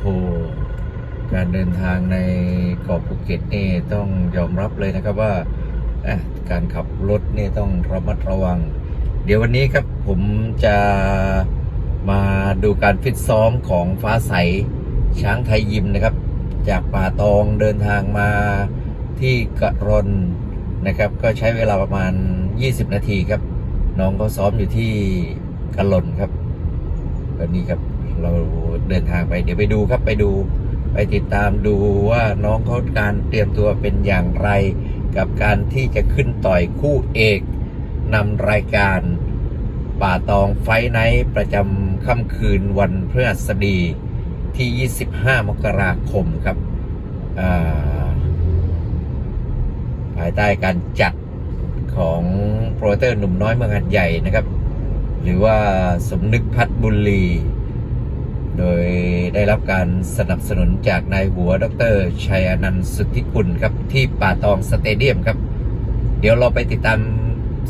โห การเดินทางในเกาะภูเก็ตนี่ต้องยอมรับเลยนะครับว่าการขับรถนี่ต้องระมัดระวัง เดี๋ยววันนี้ครับผมจะมาดูการฟิตซ้อมของฟ้าใสช้างไทยยิมนะครับ จากป่าตองเดินทางมาที่กระรนนะครับ ก็ใช้เวลาประมาณ 20 นาทีครับ น้องก็ซ้อมอยู่ที่กระหล่นครับ วันนี้ครับ เราเดินทางไปเดี๋ยวไปดูครับไปดูไปติดตามดูว่าน้องเขาการเตรียมตัวเป็นอย่างไร กับการที่จะขึ้นต่อยคู่เอกนำรายการป่าตองไฟไนท์ประจำค่ำคืนวันพฤหัสบดีที่ 25 มกราคมครับภายใต้การจัดของโปรเตอร์หนุ่มน้อยเมืองหัดใหญ่นะครับ หรือว่าสมนึกพัฒน์บุรีโดยได้รับการสนับสนุนจากนายหัวดรชัยอนันต์สุทธิกุลครับที่ป่าตองสเตเดียมครับ เดี๋ยวเราไปติดตาม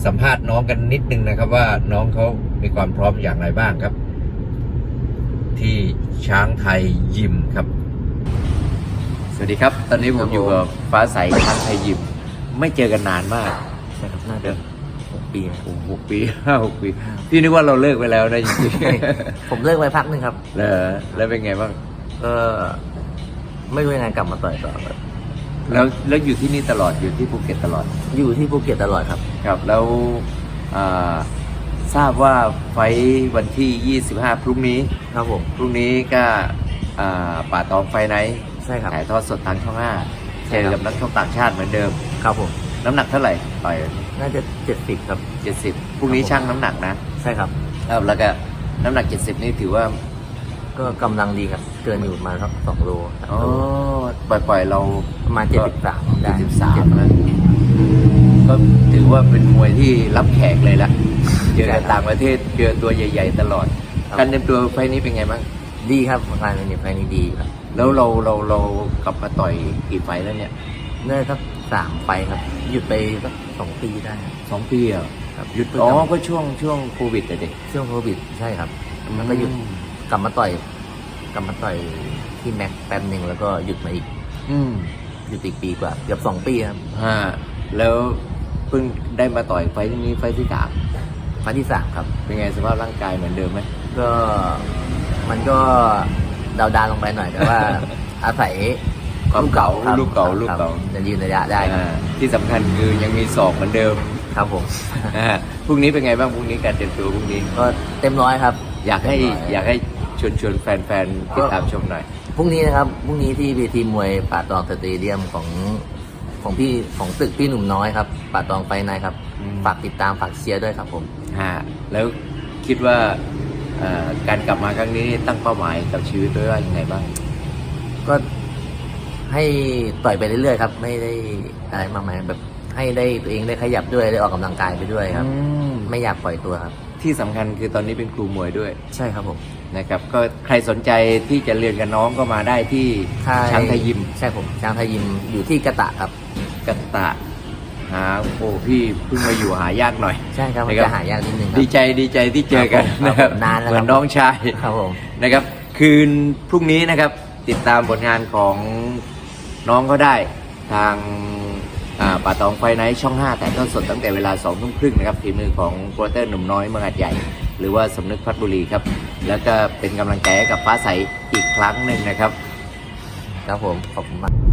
สัมภาษณ์น้องกันนิดนึงนะครับว่าน้องเขามีความพร้อมอย่างไรบ้างครับ ที่ช้างไทยยิมครับ สวัสดีครับ ตอนนี้ผมอยู่กับฟ้าใสช้างไทยยิม ไม่เจอกันนานมากใช่ครับน่าจะ ปีครับโอ้โหหกปีห้าหกปี พี่นึกว่าเราเลิกไปแล้วนะจริงผมเลิกไปพักหนึ่งครับๆแล้วแล้วเป็นไงบ้างก็ไม่รู้ยังไงกลับมาต่อยต่อครับแล้วแล้วอยู่ที่นี่ตลอดอยู่ที่ภูเก็ตตลอด อยู่ที่ภูเก็ตตลอดครับ ครับแล้วอ่าทราบว่าไฟท์วันที่ 25 พรุ่งนี้ ครับผม พรุ่งนี้ก็อ่าป่าตองไฟไนท์ใช่ครับ ถ่ายทอดสดทางช่องห้าใช่เจอครับ กับนักชกต่างชาติเหมือนเดิม ครับผม น้ำหนักเท่าไหร่ต่อยน่าจะเจ็ดสิบครับ70พรุ่งนี้ครับผมช่างน้ำหนักนะใช่ครับ ครับแล้วก็น้ำหนัก70นี่ถือว่าก็กำลังดีครับ เกินอยู่ประมาณสักสองโลสามอ๋อโลปล่อยๆเราประมาณเจ็ดสิบสามได้73นะก็ถือว่าเป็นมวยที่รับแขกเลยละเจอกันต่างประเทศเจอตัวใหญ่ ๆ ตลอด การเตรียมตัวไฟล์นี้เป็นไงบ้างดีครับการเป็นไฟนี้ดีครับ แล้วเราเราเรากลับมาต่อยกี่ไฟล์แล้วเนี่ยน่าจะสัก สามไปครับ หยุดไปสักสองปีได้ครับสองปีอะครับหยุดไปอ๋อกับก็ช่วงช่วงโควิดอะเด็ก ช่วงโควิดใช่ครับแล้วก็หยุดกลับมาต่อย กลับมาต่อยที่แม็กแป๊บหนึ่งแล้วก็หยุดมาอีกอืมหยุดอีกปีกว่าเกือบสองปีครับฮะแล้วเพิ่งได้มาต่อยไฟล์นี้ไฟล์ที่สามครั้งที่สามครับ เป็นไงสภาพร่างกายเหมือนเดิมไหมก็มันก็ดาวดานลงไปหน่อยแต่ว่า อาศัย ความเก่าครับลูกเก่าลูกครับเก่าจะยืนระยะได้ครับอ่าที่สำคัญคือยังมีศอกเหมือนเดิมครับผม อ่าพรุ่งนี้เป็นไงบ้างพรุ่งนี้การเตรียมตัวพรุ่งนี้ ก็เต็มร้อยครับอยากให้เต็มร้อยากให้ชวนชวนแฟนๆติดตามชมหน่อย พรุ่งนี้นะครับพรุ่งนี้ที่เวทีมวยป่าตองสเตเดียมของของพี่ของตึกพี่หนุ่มน้อยครับป่าตองไฟในครับอืม ฝากติดตามฝากเชียร์ด้วยครับผม ฮะแล้วคิดว่าเอ่อการกลับมาครั้งนี้ตั้งเป้าหมายกับชีวิตไว้ว่ายังไงบ้าง ก็ ให้ต่อยไปเรื่อยๆครับ ไม่ได้อะไรมากมายแบบให้ได้ตัวเองได้ขยับด้วยได้ออกกำลังกายไปด้วยครับไม่อยากปล่อยตัวครับ ที่สำคัญคือตอนนี้เป็นครูมวยด้วยใช่ครับผมนะครับ ก็ใครสนใจที่จะเรียนกับน้องก็มาได้ที่ช้างไทยยิมใช่ผมช้างไทยยิมอยู่ที่กระตะครับ กันตะ หาโอ้พี่เพิ่งมาอยู่หายากหน่อย ใช่ครับมันนะครับ จะหายากนิดนึงครัดีใจดีใจที่เจอกันครับผมนะครับนานแล้วเหมืครัอบนน้องชาย ครับผม นะครับคืนพรุ่งนี้นะครับติดตามผลงานของ น้องก็ได้ทางป่าตองไฟไนท์ช่อง 5 แต่ต้นสดตั้งแต่เวลา2ทุ่มครึ่งนะครับฝีมือของโปรเตอร์หนุ่มน้อยเมืองอัดใหญ่ หรือว่าสำนึกพัฒบุรีครับ แล้วก็เป็นกำลังใจให้กับฟ้าใสอีกครั้งหนึ่งนะครับ ครับผม ขอบคุณมาก